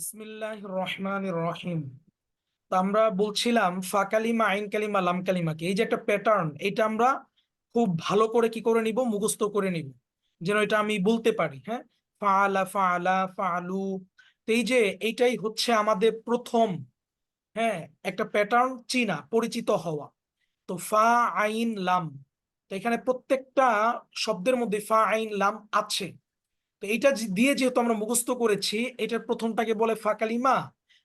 বিসমিল্লাহ রহমান রহিম। তো আমরা বলছিলাম ফা কালিমা আইন কালিমা লাম কালিমাকে এই যে একটা প্যাটার্ন এটা আমরা খুব ভালো করে কি করে নিব? মুখস্থ করে নিব। যেন এটা আমি বলতে পারি হ্যাঁ? ফাআলা ফাআলা ফাআলু তো এই যে এইটাই হচ্ছে আমাদের প্রথম হ্যাঁ একটা প্যাটার্ন চিনা, পরিচিত হওয়া। তো ফা, আইন, লাম। তো এখানে প্রত্যেকটা শব্দের মধ্যে ফা, আইন, লাম আছে। তো এইটা দিয়ে যেহেতু আমরা মুখস্থ করেছি, এটার প্রথমটাকে বলে ফা কালিমা,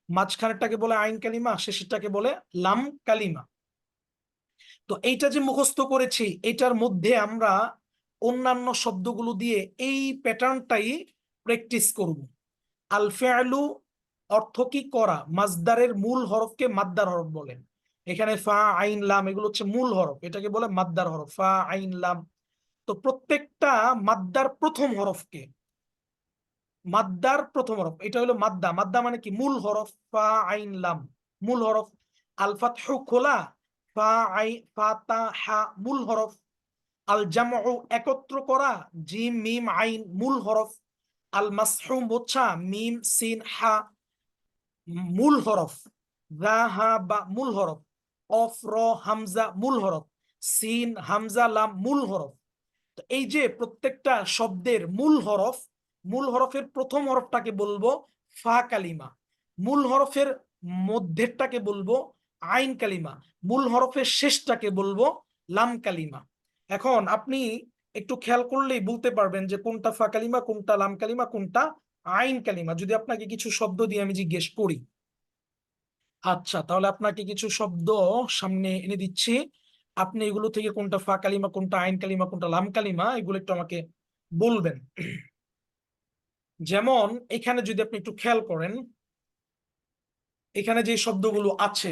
মাঝখানেরটাকে বলে আইন কালিমা, শেষেরটাকে বলে লাম কালিমা। তো এইটা যে মুখস্থ করেছি, এটার মধ্যে আমরা অন্যান্য শব্দগুলো দিয়ে এই প্যাটার্নটাই প্র্যাকটিস করব। আল ফেআলু অর্থ কি করা? মাজদারের মূল হরফকে মাদ্দার হরফ বলেন। এখানে ফা, আইন, লাম এগুলো হচ্ছে মূল হরফ, এটাকে বলে মাদ্দার হরফ, ফা, আইন, লাম। তো প্রত্যেকটা মাদ্দার প্রথম হরফকে মাদ্দার প্রথম হরফ, এটা হলো মাদ্দা। মাদ্দা মানে কি? মূল হরফ, ফা, আইন, লাম। মূল হরফ আল ফাতহু খোলা, ফা, আই ফাতা হা, মূল হরফ। আল জামউ একত্র করা, জিম, মিম, আইন, মূল হরফ। আল মাসহু মোছা, মিম, সিন, হা, মূল হরফ। দা হা, বা, মূল হরফ। অফ, র, হামজা, মূল হরফ। সিন, হামজা, লাম, মূল হরফ। তো এই যে প্রত্যেকটা শব্দের মূল হরফ মূল হরফের প্রথম হরফটাকে বলব ফা কালিমা। মূল হরফের মধ্যেরটাকে বলব আইন কালিমা। মূল হরফের শেষটাকে বলব লাম কালিমা। এখন আপনি একটু খেয়াল করলেই বলতে পারবেন যে কোনটা ফা কালিমা, কোনটা লাম কালিমা, কোনটা আইন কালিমা। যদি আপনাকে কিছু শব্দ দিয়ে আমি জিজ্ঞেস করি। আচ্ছা তাহলে আপনাকে কিছু শব্দ সামনে এনে দিচ্ছি। আপনি এগুলো থেকে কোনটা ফা কালিমা, কোনটা আইন কালিমা, কোনটা লাম কালিমা, এগুলো একটু আমাকে বলবেন। যেমন এখানে যদি আপনি একটু খেয়াল করেন এখানে যে শব্দগুলো আছে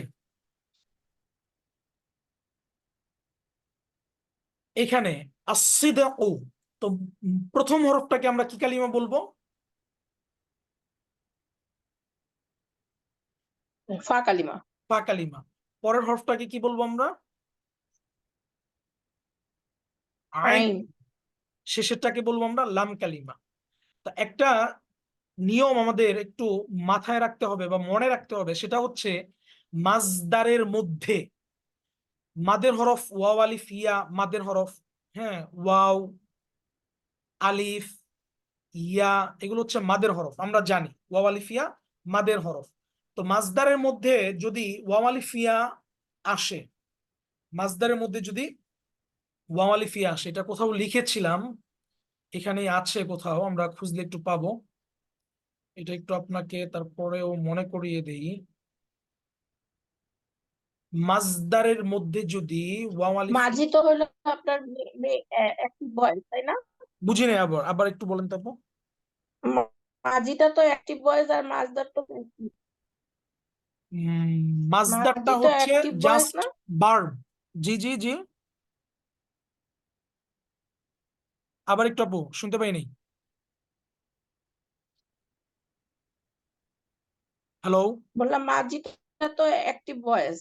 এখানে আসিদাউ তো প্রথম হরফটাকে আমরা কি কালিমা বলব? ফা কালিমা। ফা কালিমা। পরের হরফটাকে কি বলব আমরা? আইন। শেষেরটাকে বলব আমরা লাম কালিমা। তা একটা নিয়ম আমাদের একটু মাথায় রাখতে হবে বা মনে রাখতে হবে, সেটা হচ্ছে মাজদারের মধ্যে, মাদের হরফ ওয়াও আলিফ ইয়া, মাদের হরফ হ্যাঁ ওয়াও, আলিফ, ইয়া, এগুলো হচ্ছে মাদের হরফ, আমরা জানি, ওয়াও আলিফ ইয়া, মাদের হরফ। তো মাজদারের মধ্যে যদি ওয়াও আলিফ ইয়া আসে, মাজদারের মধ্যে যদি ওয়াও আলিফ ইয়া আসে, এটা কোথাও লিখেছিলাম এখানে আছে কোথাও আমরা খুঁজলে একটু পাবো। এটা একটু আপনাকে তারপরেও মনে করিয়ে দেই। মাজদারের মধ্যে যদি ওয়াও মাঝি তো হলো আপনার অ্যাক্টিভ ভয়েস তাই না? বুঝি নাই আবার আবার একটু বলেন তো মাঝিটা তো অ্যাক্টিভ ভয়েস আর মাছদার তো মাজদারটা হচ্ছে জাস্ট ভার্ব জি জি জি। আবার একটু আপু শুনতে পাইনি। হ্যালো বললাম মাঝিটা তো অ্যাক্টিভ ভয়েস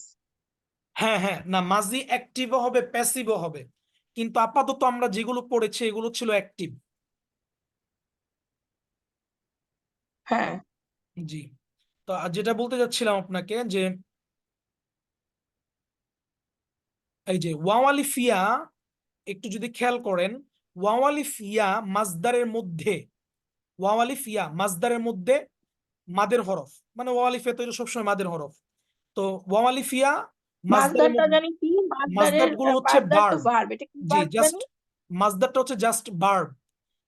হ্যাঁ হ্যাঁ না মাজি অ্যাক্টিভও হবে প্যাসিভও হবে। কিন্তু আপাতত আমরা যেগুলো পড়েছি এগুলো ছিল অ্যাক্টিভ হ্যাঁ। জি। তো যেটা বলতে যাচ্ছিলাম আপনাকে যে এই যে ওয়াওয়ালি ফিয়া একটু যদি খেয়াল করেন ওয়াওয়ালি ফিয়া মাজদারের মধ্যে ওয়াওয়ালি ফিয়া মাজদারের মধ্যে মাদের হরফ মানে ওয়াওয়ালি ফিয়া তো এটা সবসময় মাদের হরফ। তো ওয়াওয়ালি ফিয়া মাজদারের জানি কি? মাজদারগুলো হচ্ছে ভার্ব জি জাস্ট মাজদারটা হচ্ছে জাস্ট ভার্ব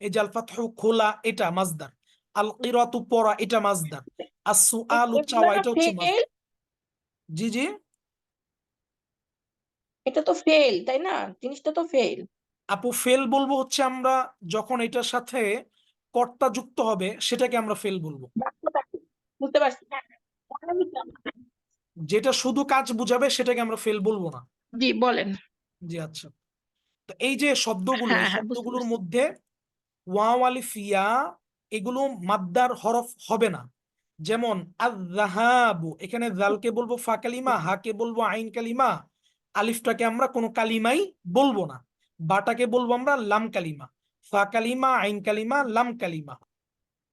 এই যে আল ফাতহু খোলা এটা মাজদার আল কিরাতু পড়া এটা মাজদার আর সুআলু চাওয়া এটা হচ্ছে মাজদার জি জি। এটা তো ফেল তাই না? জিনিসটা তো ফেল। আপু ফেল বলব হচ্ছে আমরা যখন এটার সাথে কর্তা যুক্ত হবে সেটাকে আমরা ফেল বলব। বুঝতে পারছি। যেটা শুধু কাজ বুঝাবে সেটাকে আমরা ফেল বলব না। জি বলেন। জি আচ্ছা। তো এই যে শব্দগুলো হ্যাঁ হ্যাঁ শব্দগুলোর মধ্যে ওয়াও আলিফ ইয়া এগুলো মাদ্দার হরফ হবে না। যেমন আযহাবু এখানে জালকে বলব ফা কালিমা হাকে বলব আইন কালিমা আলিফটাকে আমরা কোনো কালিমাই বলব না। বাটাকে বলব আমরা লাম কালিমা। ফা কালিমা আইন কালিমা লাম কালিমা।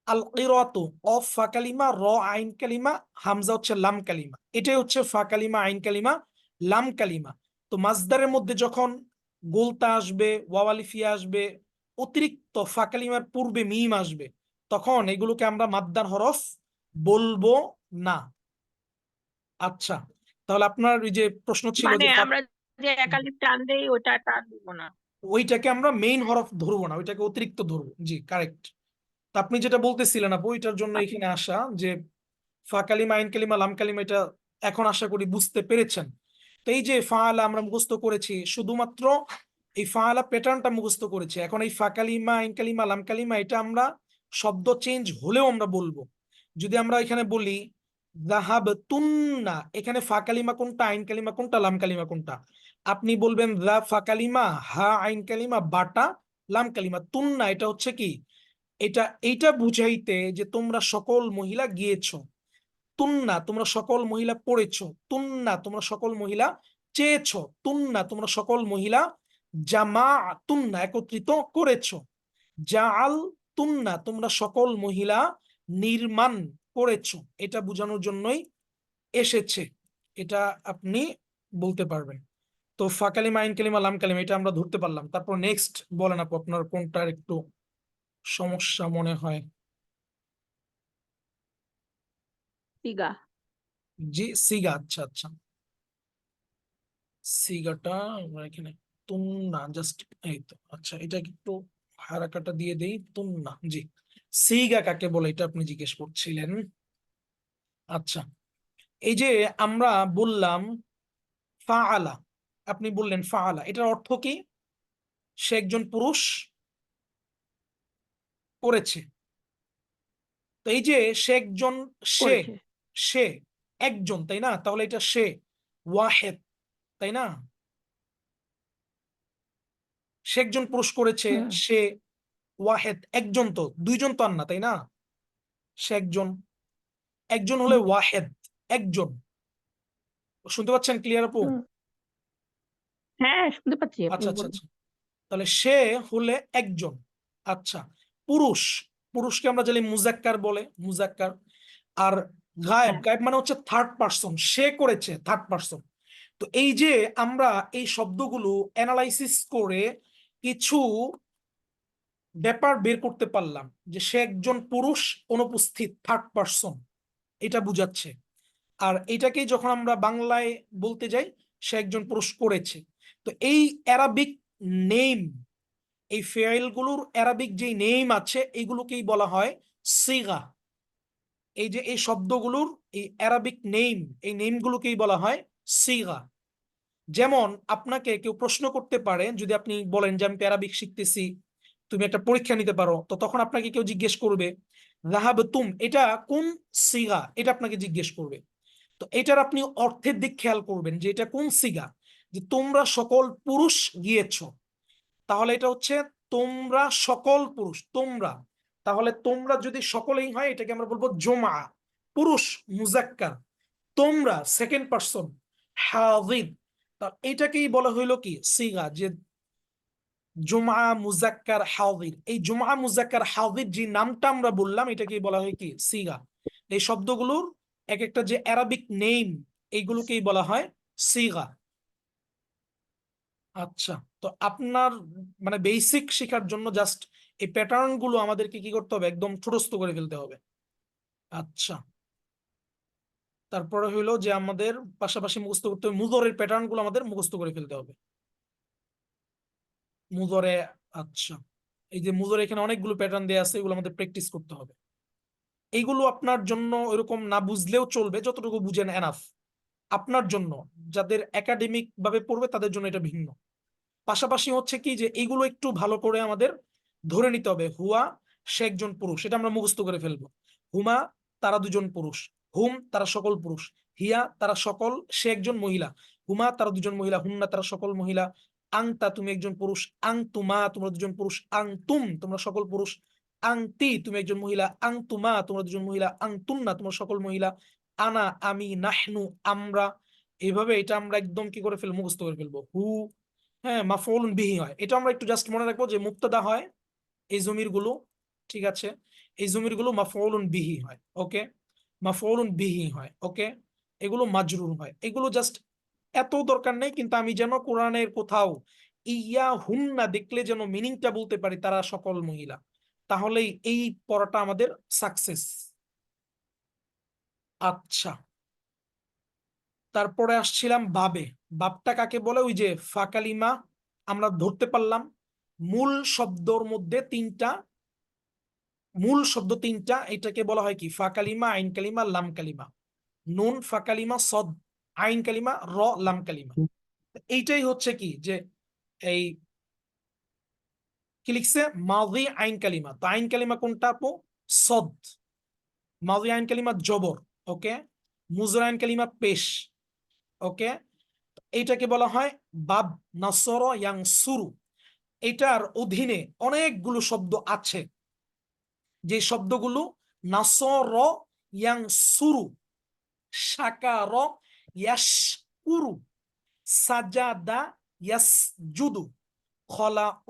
আল কিরাতু অফ ফা কালিমা র আইন কালিমা হামজা হচ্ছে লাম কালিমা। এটাই হচ্ছে ফা কালিমা আইন কালিমা লাম কালিমা। তো মাজদারের মধ্যে যখন গোলতা আসবে ওয়াওয়ালিফিয়া আসবে অতিরিক্ত ফা কালিমার পূর্বে মিম আসবে তখন এগুলোকে আমরা মাদ্দার হরফ বলব না। আচ্ছা তাহলে আপনার ওই যে প্রশ্ন ছিল মানে যে আমরা যে একালিপ টান দেই ওটা টান দিব না। ওইটাকে আমরা মেইন হরফ ধরবো না ওইটাকে অতিরিক্ত ধরবো। জি কারেক্ট তা আপনি যেটা বলতেছিলেন আপু ওইটার জন্য এখানে আসা যে ফা কালিমা আইন কালিমা লাম কালিমা এটা এখন আশা করি বুঝতে পেরেছেন। তো এই যে ফাআলা আমরা মুখস্থ করেছি শুধুমাত্র এই ফাআলা প্যাটার্নটা মুখস্থ করেছি। এখন এই ফা কালিমা আইন কালিমা লাম কালিমা এটা আমরা শব্দ চেঞ্জ হলেও আমরা বলব। যদি আমরা এখানে বলি জাহাব তুন্না এখানে ফা কালিমা কোনটা আইন কালিমা কোনটা লাম কালিমা কোনটা? আপনি বলবেন দা ফা কালিমা, হা আইন কালিমা বাটা লাম কালিমা, তুন্না এটা হচ্ছে কি? এটা, এইটা বুঝাইতে যে তোমরা সকল মহিলা গিয়েছো। তুন্না তোমরা সকল মহিলা পড়েছো। তুন্না তোমরা সকল মহিলা চেয়েছো। তুন্না তোমরা সকল মহিলা জামা, তুন্না একত্রিত করেছ। জাআল তুন্না তোমরা সকল মহিলা নির্মাণ করেছ। এটা বোঝানোর জন্যই এসেছে। এটা আপনি বলতে পারবেন। তো ফাকালিমা আইন কালিমা লাম কালিমা এটা আমরা ধরতে পারলাম। তারপর নেক্সট বলেন আপু আপনার কোনটার একটু সমস্যা মনে হয়? সিগা। জি সিগা আচ্ছা আচ্ছা। সিগাটা আমরা এখানে তুন্না জাস্ট এই তো আচ্ছা এটা একটু হারাকাটা দিয়ে দেই তুন্না জি। সিগা কাকে বলে এটা আপনি জিজ্ঞেস করছিলেন? আচ্ছা এই যে আমরা বললাম ফাআলা আপনি বললেন ফাআলা এটার অর্থ কি? সে একজন পুরুষ করেছে তো এই যে সে একজন সে সে একজন তাই না? তাহলে এটা সে ওয়াহেদ তাই না? সে একজন পুরুষ করেছে সে ওয়াহেদ একজন তো দুইজন তো আর না তাই না? সে একজন একজন হলে ওয়াহেদ একজন। শুনতে পাচ্ছেন ক্লিয়ার আপু। হ্যাঁ শুনতে পাচ্ছি আচ্ছা আচ্ছা। আচ্ছা। তাহলে সে হলে একজন। আচ্ছা পুরুষ। পুরুষকে আমরা জানি মুজাক্কার বলে মুজাক্কার। আর গায়েব হ্যাঁ। গায়েব মানে হচ্ছে থার্ড পার্সন সে করেছে থার্ড পার্সন তো এই যে আমরা এই শব্দগুলো অ্যানালাইসিস করে কিছু ব্যাপার বের করতে পারলাম যে সে একজন পুরুষ অনুপস্থিত থার্ড পার্সন এটা বুঝাচ্ছে। আর এটাকেই যখন আমরা বাংলায় বলতে যাই সে একজন পুরুষ করেছে। তো এই অ্যারাবিক নেম এই ফেয়েলগুলোর অ্যারাবিক যে নেম আছে, এইগুলোকেই বলা হয় সিগা। এই যে এই শব্দগুলোর এই অ্যারাবিক নেম এই নেমগুলোকেই বলা হয় সিগা। যেমন আপনাকে কেউ প্রশ্ন করতে পারে, যদি আপনি বলেন যে আমি প্যারাবিক শিখতেছি, তুমি একটা পরীক্ষা নিতে পারো, তো তখন আপনাকে কেউ জিজ্ঞেস করবে রাহাব তুম এটা কোন সিগা? এটা আপনাকে জিজ্ঞেস করবে। তো এটার আপনি অর্থের দিক খেয়াল করবেন যে এটা কোন সিগা? যে তোমরা সকল পুরুষ গিয়েছো। তাহলে এটা হচ্ছে তোমরা সকল পুরুষ, তোমরা। তাহলে তোমরা যদি সকলেই হয়, এটাকে আমরা বলব জমা পুরুষ, মুজাক্কার। তোমরা সেকেন্ড পার্সন হাজির তা এটাকেই বলা হইল কি? সিগা, যে জুমা মুজাক্কার হাজির এই জুমা মুজাক্কার হাজির যে নামটা আমরা বললাম, এটাকেই বলা হয় কি? সিগা। এই শব্দগুলোর এক একটা যে অ্যারাবিক নেম এইগুলোকেই বলা হয় সিগা। আচ্ছা তো আপনার মানে বেসিক শেখার জন্য জাস্ট এই প্যাটার্নগুলো আমাদেরকে কি করতে হবে? একদম ঠোঁটস্থ করে ফেলতে হবে। আচ্ছা। তারপরে হইল যে আমাদের পাশাপাশি মুখস্থ করতে হবে, মুদরের প্যাটার্নগুলো আমাদের মুখস্থ করে ফেলতে হবে। মুদরে আচ্ছা। এই যে মুদরে এখানে অনেকগুলো প্যাটার্ন দেয়া আছে, এগুলো আমাদের প্র্যাকটিস করতে হবে। এইগুলো আপনার জন্য এরকম না বুঝলেও চলবে, যতটুকু বুঝেন এনাফ আপনার জন্য, যাদের একাডেমিক ভাবে পড়বে তাদের জন্য এটা ভিন্ন। পাশাপাশি হচ্ছে কি যে এইগুলো একটু ভালো করে আমাদের ধরে নিতে হবে, হুয়া সে একজন পুরুষ এটা আমরা মুখস্থ করে ফেলব। হুমা তারা দুজন পুরুষ, হুম তারা সকল পুরুষ, হিয়া তারা সকল, সে একজন মহিলা, হুমা তারা দুজন মহিলা, হুন্না তারা সকল মহিলা, আংতা তুমি একজন পুরুষ আং তুমা তোমরা দুজন পুরুষ আং তুম তোমরা সকল পুরুষ, আংতি তুমি একজন মহিলা আং তুমা তোমরা দুজন মহিলা আং তুন্না তোমরা সকল মহিলা আনা, আমি, নাহনু, আমরা এইভাবে এটা আমরা একদম কি করে ফেলব? মুখস্থ করে ফেলব। হু হ্যাঁ মাফউলুন বিহি হয়। এটা আমরা একটু জাস্ট মনে রাখব যে মুক্তদা হয় এই জমিরগুলো ঠিক আছে? এই জমিরগুলো মাফউলুন বিহি হয়, ওকে? মাফউলুন বিহি হয়, ওকে? এগুলো মাজরুর হয়। এগুলো জাস্ট এত দরকার নেই, কিন্তু আমি যেন কোরআনের কোথাও ইয়া হুন্না দেখলে যেন মিনিংটা বলতে পারি তারা সকল মহিলা। তাহলেই এই পড়াটা আমাদের সাকসেস আচ্ছা। তারপরে আসছিলাম বাবে বাবটা কাকে বলে? ওই যে ফাকালিমা আমরা ধরতে পারলাম। মূল শব্দর মধ্যে তিনটা মূল শব্দ তিনটা এটাকে বলা হয় কি? ফাকালিমা আইন কালিমা লাম কালিমা নুন ফাকালিমা সদ আইন কালিমা র লাম কালিমা এইটাই হচ্ছে কি? যে এই কি লিখছে? মাদি আইন কালিমা তো আইন কালিমা কোনটা আপু? সদ। মাদি আইন কালিমা জবর। ওকে? মুজর আইন কালিমা পেশ, ওকে? এইটাকে বলা হয় বাব নাসর ইয়াং সুরু এটার অধীনে অনেকগুলো শব্দ আছে। যে শব্দগুলো নাসর ইয়াং সুরু সাকার ইয়াস কুরু সাজাদা ইয়াসজুদু খলাক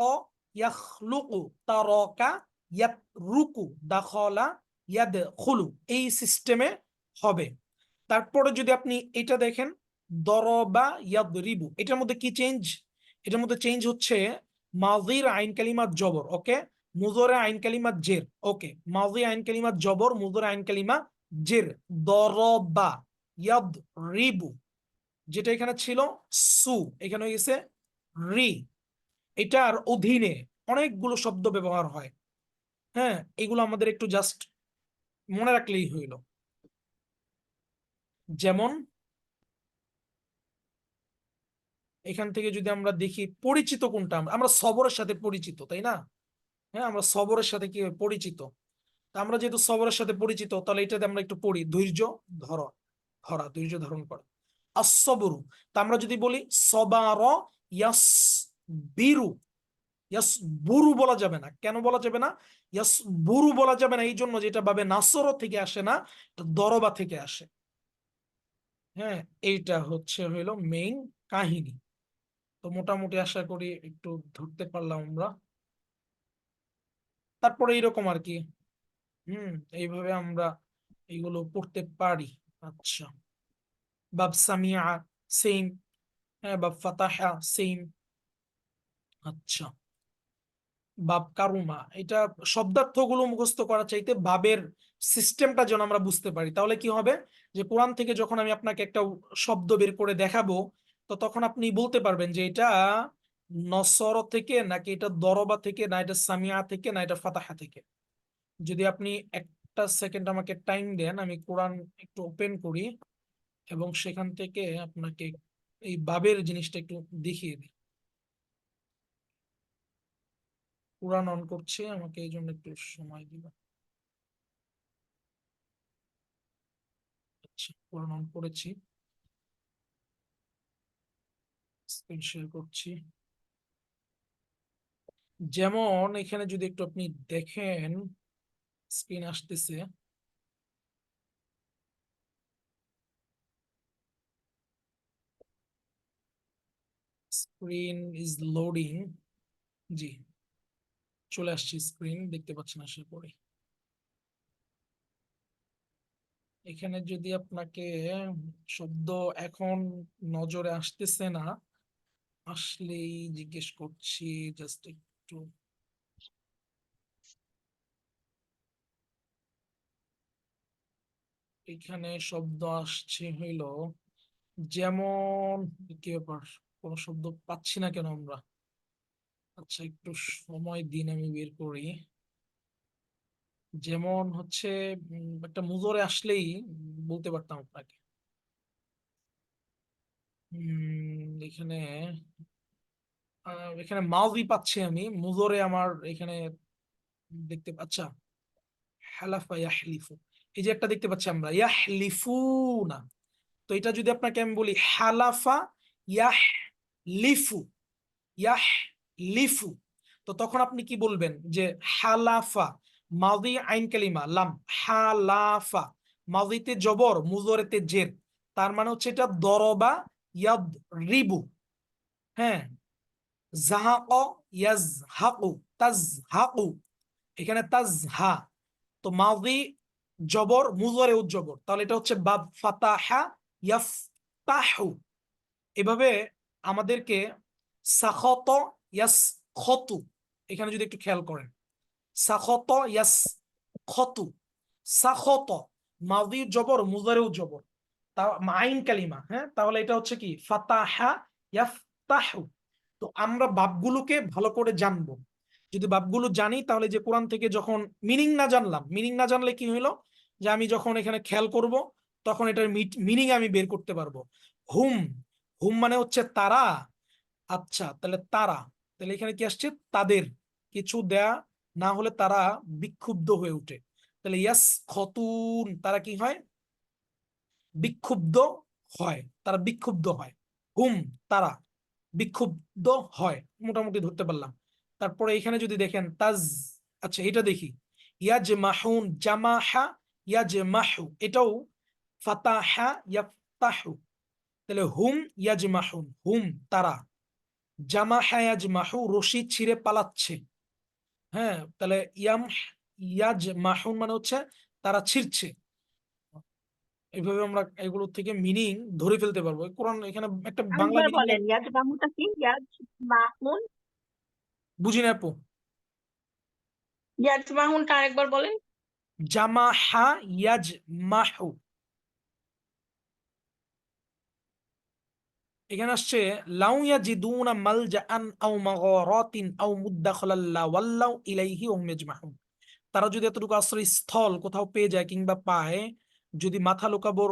ইয়াখলুকু, তারকা ইয়াতরুকু, দাখলা ইয়াদখুলু। এই সিস্টেমে হবে। তারপরে যদি আপনি এটা দেখেন, দরবা ইয়াদরিবু, এটার মধ্যে কি চেঞ্জ এটার মধ্যে চেঞ্জ হচ্ছে মাজির আইন কালিমাত জবর ওকে মুজরে আইন কালিমাত জের ওকে মাজি আইন কালিমাত জবর মুজরে আইন কালিমা জের। দরবা ইয়াদ রিবু যেটা এখানে ছিল সু, এখানে হয়ে গেছে রি। এটার অধীনে অনেকগুলো শব্দ ব্যবহার হয়। হ্যাঁ এগুলো আমাদের একটু জাস্ট মনে রাখলেই হইল। যেমন এখান থেকে যদি আমরা দেখি পরিচিত কোনটা, আমরা সবরের সাথে পরিচিত, তাই না? হ্যাঁ আমরা সবরের সাথে কি পরিচিত? আমরা যেহেতু সবরের সাথে পরিচিত, তাহলে এটাতে আমরা একটু পড়ি, ধৈর্য ধর ধরা, ধৈর্য ধারণ করা। আসবরু তা আমরা যদি বলি সবার বিরু বুরু বলা যাবে না। কেন বলা যাবে না? ইয়াস বুরু বলা যাবে না এই জন্য যেটা ভাবে নাসর থেকে আসে না দরবা থেকে আসে। হ্যাঁ এইটা হচ্ছে হইল মেইন কাহিনী। তো মোটামুটি আশা করি একটু ধরতে পারলাম আমরা। তারপরে এইরকম আর কি। হুম, এইভাবে আমরা এগুলো পড়তে পারি। আচ্ছা। বাব সামিয়া সেম হ্যাঁ বাব ফাতাহা সেম আচ্ছা। বাব কারুমা, এটা শব্দার্থগুলো মুখস্থ করা চাইতে বাবের সিস্টেমটা যেন আমরা বুঝতে পারি। তাহলে কি হবে? যে কোরআন থেকে যখন আমি আপনাকে একটা শব্দ বের করে দেখাবো, তো তখন আপনি বলতে পারবেন যে এটা নসর থেকে নাকি এটা দরবা থেকে, না এটা সামিয়া থেকে, না এটা ফাতাহা থেকে। যদি আপনি একটা সেকেন্ড আমাকে টাইম দেন, আমি কোরআন একটু ওপেন করি এবং সেখান থেকে আপনাকে এই বাবের জিনিসটা একটু দেখিয়ে দিই। কোরআন অন করছে, আমাকে এই জন্য একটু সময় দিবে অন করেছি। স্ক্রিন শেয়ার করছি। যেমন এখানে যদি একটু আপনি দেখেন স্ক্রিন আসতেছে। স্ক্রিন ইজ লোডিং জি, চলে আসছি স্ক্রিন দেখতে পাচ্ছেন আশা করি। এখানে যদি আপনাকে শব্দ এখন নজরে আসতেছে না, আসলেই জিজ্ঞেস করছি জাস্ট একটু। এখানে শব্দ আসছে হইল, যেমন কি ব্যাপার? কোনো শব্দ পাচ্ছি না কেন আমরা? আচ্ছা একটু সময় দিন, আমি বের করি। যেমন হচ্ছে একটা মুজরে আসলেই বলতে পারতাম আপনাকে। এখানে এখানে মাউজি পাচ্ছি আমি। মুজরে আমার এখানে দেখতে আচ্ছা হালাফা ইয়াহলিফু। এই যে একটা দেখতে পাচ্ছি আমরা, ইয়াহলিফুনা। তো এটা যদি আপনাকে আমি বলি, হালাফা ইয়াহলিফু ইয়াহলিফু। তো তখন আপনি কি বলবেন? যে হালাফা মাদি আইন কালিমা, লাম হালাফা মাদিতে জবর, মুজরেতে জের। তার মানে হচ্ছে এটা দরবা ইয়াদ রিবু। হ্যাঁ? জাহাক ইয়াজহাকু তাজহাকু এখানে তাজহা তো মাদি জবর, মুজরে উজ্জবর তাহলে এটা হচ্ছে বাব ফাতাহা ইয়াফতাহু। এভাবে আমাদেরকে সাখত ইয়াস খতু এখানে যদি একটু খেয়াল করেন। সাখত ইয়াস খতু সাখত মাদির জবর মুজারেও জবর তা আইন কালিমা হ্যাঁ? তাহলে এটা হচ্ছে কি? ফাতাহা ইয়াফতাহু তো আমরা বাপগুলোকে ভালো করে জানব। যদি বাপগুলো জানি, তাহলে যে কোরআন থেকে যখন মিনিং না জানলাম মিনিং না জানলে কি হইল? যে আমি যখন এখানে খেয়াল করব, তখন এটার মিনিং আমি বের করতে পারব। হুম হুম মানে হচ্ছে তারা। আচ্ছা তাহলে তারা। তাহলে এখানে কি আসছে? তাদের। কিছু দেয়া না হলে তারা বিক্ষুব্ধ হয়ে ওঠে। তাহলে ইয়াস খতুন তারা কি হয়? বিক্ষুব্ধ হয়, তারা বিক্ষুব্ধ হয়। হুম, তারা বিক্ষুব্ধ হয়, মোটামুটি ধরতে পারলাম। তারপরে এখানে যদি দেখেন, তাজ আচ্ছা এটা দেখি। ইয়াজ মাহুন জামাহা ইয়াজ মাহু এটাও ফাতাহা ইয়াফতাহু। তাহলে হুম ইয়াজ মাহুন হুম, তারা। জামাহা ইয়াজ মাহু রশি ছিঁড়ে পালাচ্ছে। হ্যাঁ তাহলে ইয়াম ইয়াজ মাহুন মানে হচ্ছে তারা ছিঁড়ছে। এইভাবে আমরা এগুলো থেকে মিনিং ধরে ফেলতে পারব। কোরআন এখানে একটা বাংলা বলেন ইয়াজ মাহুটা কি? ইয়াজ মাহুন? বুঝি না আপু ইয়াজমাহুনটা আরেকবার বলেন। জামাহা ইয়াজ মাহু। এখানে আসছে, লাউ ইয়াজিদুনা মালজাআন আও মাগারাতিন আও মুদাখালাল লা ওয়াল্লাউ ইলাইহি ওয়া হুম ইয়াজমাহুন তারা যদি এতটুকু আশ্রয় স্থল কোথাও পেয়ে যায় কিংবা পায়, যদি মাথা লুকাবোর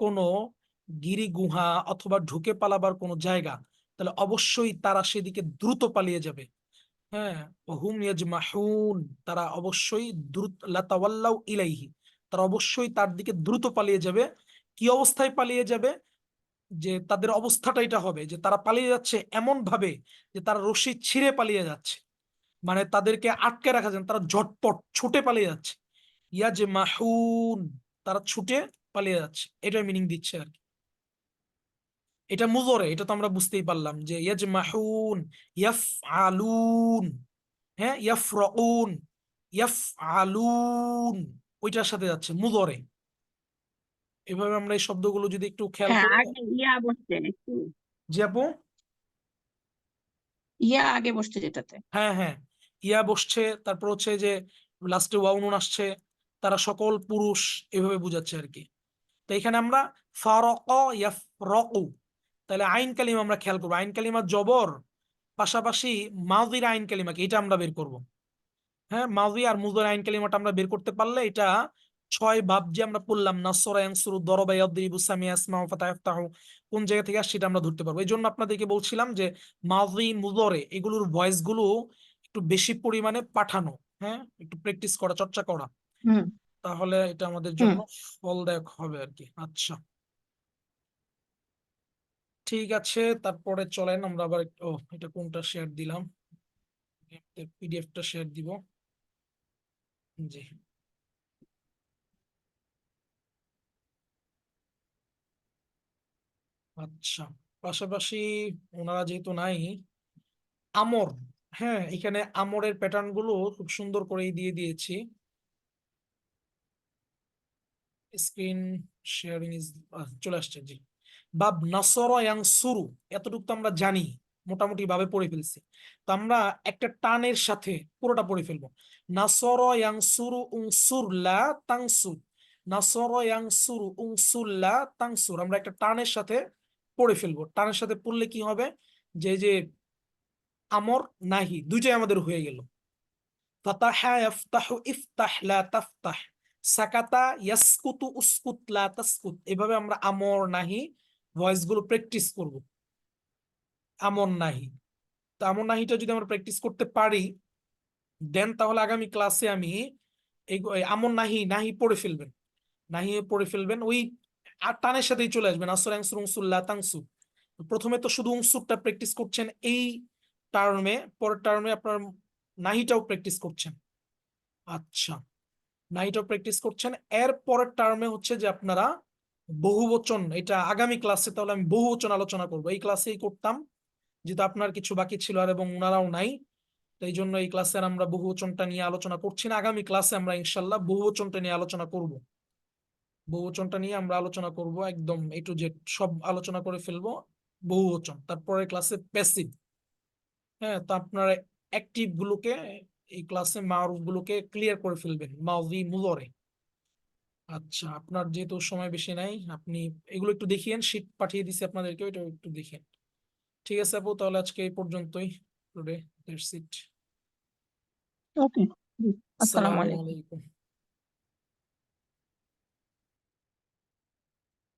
কোনো গিরি গুহা অথবা ঢুকে পালাবার কোনো জায়গা, তাহলে অবশ্যই তারা সেদিকে দ্রুত পালিয়ে যাবে। হ্যাঁ হুম ইয়াজমাহুন তারা অবশ্যই দ্রুত লাতাওয়াল্লাউ ইলাইহি, তারা অবশ্যই তার দিকে দ্রুত পালিয়ে যাবে। কি অবস্থায় পালিয়ে যাবে? যে তাদের অবস্থাটা এটা হবে যে তারা পালিয়ে যাচ্ছে এমন ভাবে যে তারা রশি ছিঁড়ে পালিয়ে যাচ্ছে। মানে তাদেরকে আটকে রাখা যায় না, তারা ঝটপট ছুটে পালিয়ে যাচ্ছে। ইয়াজ মাহুন তারা ছুটে পালিয়ে যাচ্ছে। এটার মিনিং দিচ্ছে আর কি। এটা মুজরে এটা তো আমরা বুঝতেই পারলাম যে ইয়াজ মাহুন ইয়াফ আলুন হ্যাঁ ইয়াফ রউন ইয়াফ আলুন ওইটার সাথে যাচ্ছে মুজরে। এভাবে আমরা এই শব্দগুলো যদি একটু খেয়াল হ্যাঁ করি আগে ইয়া বসছে একটু। জি আপু? ইয়া আগে বসছে যেটাতে। হ্যাঁ হ্যাঁ। ইয়া বসছে তারপর হচ্ছে যে লাস্টে ওয়াউনুন আসছে তারা সকল পুরুষ এভাবে বুঝাচ্ছে আর কি তো এখানে আমরা ফারক ইয়াফরকু তাহলে আইন কালিমা আমরা খেয়াল করব। আইন কালিমা জবর পাশাপাশি মাউদির আইন কালিমাকে এটা আমরা বের করব। হ্যাঁ মাউদি আর মুজর আইন কালিমাটা আমরা বের করতে পারলে এটা ছয় ভাব যে আমরা পড়লাম নাসরা ইয়ানসুরু দরবা ইয়াদরিবু সামিয়া ইয়াসমাউ ফাতাহ ইফতাহু কোন জায়গা থেকে আসছে সেটা আমরা ধরতে পারব। এই জন্য আপনাদেরকে বলছিলাম যে মাউদি মুজরে এগুলোর ভয়েসগুলো একটু বেশি পরিমাণে পাঠানো হ্যাঁ? একটু প্র্যাকটিস করা চর্চা করা। তাহলে এটা আমাদের। জন্য ফলদায়ক হবে আর কি আচ্ছা। ঠিক আছে তারপরে চলেন আমরা আবার ও এটা কোনটা শেয়ার দিলাম? পিডিএফটা শেয়ার দিব। জি। আচ্ছা পাশাপাশি ওনারা যেহেতু নাই, আমর হ্যাঁ এখানে আমরের প্যাটার্নগুলো খুব সুন্দর করেই দিয়ে দিয়েছি। স্ক্রিন শেয়ারিং চলে আসছে, জি। বাব নাসর ইয়ানসুরু এতটুকু তো আমরা জানি, মোটামুটি ভাবে পড়ে ফেলছি। তো আমরা একটা টানের সাথে পুরোটা পড়ে ফেলব। নাসর ইয়ানসুরু উনসুর লা তানসুর নাসর ইয়ানসুরু উনসুর লা তানসুর আমরা একটা টানের সাথে পড়ে ফেলব। টানের সাথে পড়লে কি হবে? যে যে আমর নাহি, দুইটাই আমাদের হয়ে গেল। এভাবে আমরা আমর নাহি ভয়েসগুলো প্র্যাকটিস করব। আমর নাহি। তো আমর নাহিটা যদি আমরা প্র্যাকটিস করতে পারি, দেন তাহলে আগামী ক্লাসে আমি এই আমর নাহি নাহি পড়ে ফেলবেন। নাহি পড়ে ফেলবেন, ওই আর টানের সাথেই চলে আসবেন। আসর আংসুর উংসুল্লাহ তাংসু প্রথমে তো শুধু উংসুরটা প্র্যাকটিস করছেন এই টার্মে পরের টার্মে আপনার নাহিটাও প্র্যাকটিস করছেন। আচ্ছা নাহিটাও প্র্যাকটিস করছেন। এর পরের টার্মে হচ্ছে যে আপনারা বহুবচন, এটা আগামী ক্লাসে তাহলে আমি বহুবচন আলোচনা করব। এই ক্লাসেই করতাম, যেহেতু আপনার কিছু বাকি ছিল আর এবং ওনারাও নাই এই জন্য এই ক্লাসে আর আমরা বহুবচনটা নিয়ে আলোচনা করছি না। আগামী ক্লাসে আমরা ইনশাল্লাহ বহুবচনটা নিয়ে আলোচনা করব। বহুবচনটা নিয়ে আমরা আলোচনা করব একদম এ টু জেড সব আলোচনা করে ফেলব। বহুবচন তারপরে ক্লাসে প্যাসিভ হ্যাঁ তো আপনারা অ্যাক্টিভ গুলোকে এই ক্লাসে মারুফ গুলোকে ক্লিয়ার করে ফেলবেন মাউজি মুলরে। আচ্ছা আপনার যেহেতু সময় বেশি নাই আপনি এগুলো একটু দেখিয়েন শীট পাঠিয়ে দিছি আপনাদেরকে ওইটা একটু দেখেন ঠিক আছে আপু তাহলে আজকে এই পর্যন্তই টুডে দ্যাটস ইট ওকে আসসালামু আলাইকুম।